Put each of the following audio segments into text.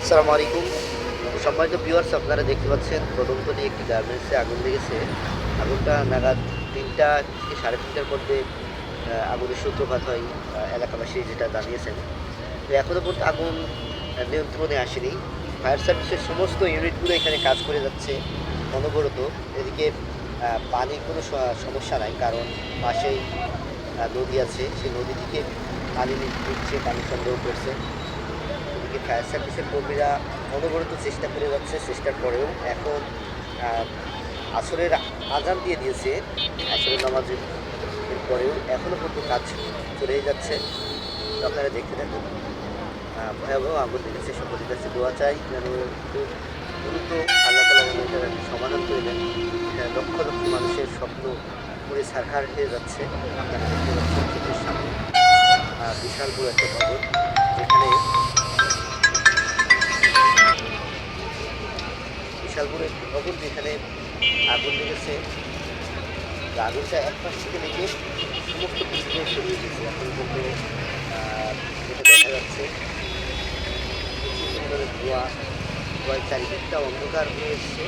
আসসালামু আলাইকুম। সম্মানিত ভিউয়ার্স আপনারা দেখতে পাচ্ছেন কদমতলি একটি গার্মেন্টসে আগুন লেগেছে। আগুনটা নাগাদ তিনটা থেকে সাড়ে তিনটার মধ্যে আগুনের সূত্রপাত হয় এলাকাবাসী যেটা জানিয়েছেন। তো এখনও পর্যন্ত আগুন নিয়ন্ত্রণে আসেনি। ফায়ার সার্ভিসের সমস্ত ইউনিটগুলো এখানে কাজ করে যাচ্ছে অনবরত। এদিকে পানির কোনো সমস্যা নাই, কারণ পাশেই নদী আছে। সেই নদী থেকে পানি দিচ্ছে পানি সংগ্রহ করছে। ফায়ার সার্ভিসের কর্মীরা অনবরত চেষ্টা করে যাচ্ছে, চেষ্টার পরেও এখন আসরের আজান দিয়ে দিয়েছে আসরের নামাজের পরেও এখনও পর্যন্ত কাজ চলেই যাচ্ছে। আপনারা দেখতে থাকুন। ভয়াবহ আগুন লেগেছে। সকলের কাছে দোয়া চাই যেন খুব দ্রুত আল্লাহ তালা যেন এটার একটা সমাধান করে দেন। লক্ষ লক্ষ মানুষের স্বপ্ন পুরে সারখার হয়ে যাচ্ছে। আপনারা দেখতে পাচ্ছেন চোখের সামনে। বিশাল বড় একটা ভবন। যেখানে বিশাল একটি ভবন যেখানে আগুন লেগেছে। আগুনটা এক পাশ থেকে লেগে সমস্ত কিছু ছড়িয়ে গেছে এখন যেটা দেখা যাচ্ছে ধোয়া, ধোয়ার চারিদিকটা অন্ধকার হয়ে এসছে।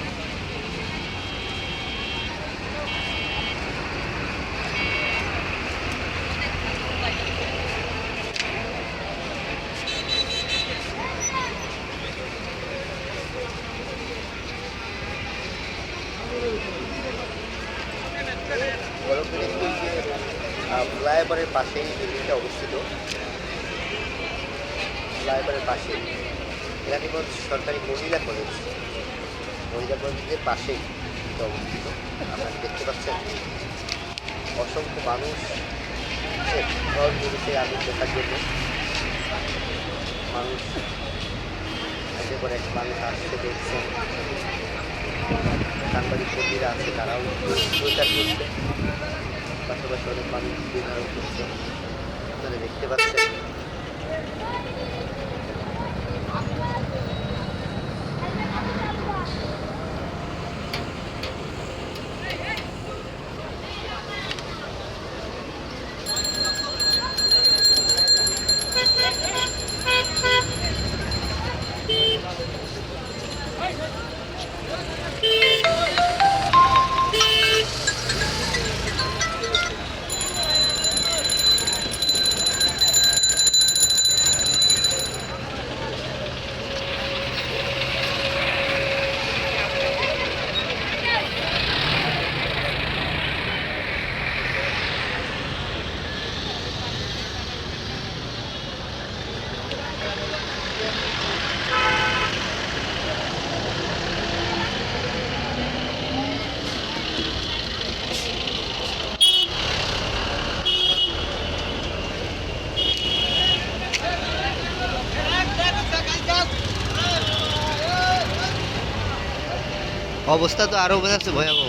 একটু যে ফ্লাইওভারের পাশেই বিল্ডিংটা অবস্থিত ফ্লাইওভারের পাশেই কেরানীগঞ্জ সরকারি মহিলা কলেজ মহিলা কলেজের পাশেই এটা অবস্থিত আপনারা দেখতে পাচ্ছেন অসংখ্য মানুষ জড়িতে আগুন দেখার জন্য মানুষ একের পর এক মানুষ আসছে দেখছেন সাংবাদিক কর্মীরা আছে তারাও প্রচার করছে পাশাপাশি অনেক মানুষ ডিনারও করছে আপনারা দেখতে পাচ্ছেন Yeah. অবস্থা তো আরও বোঝাচ্ছে ভয়াবহ।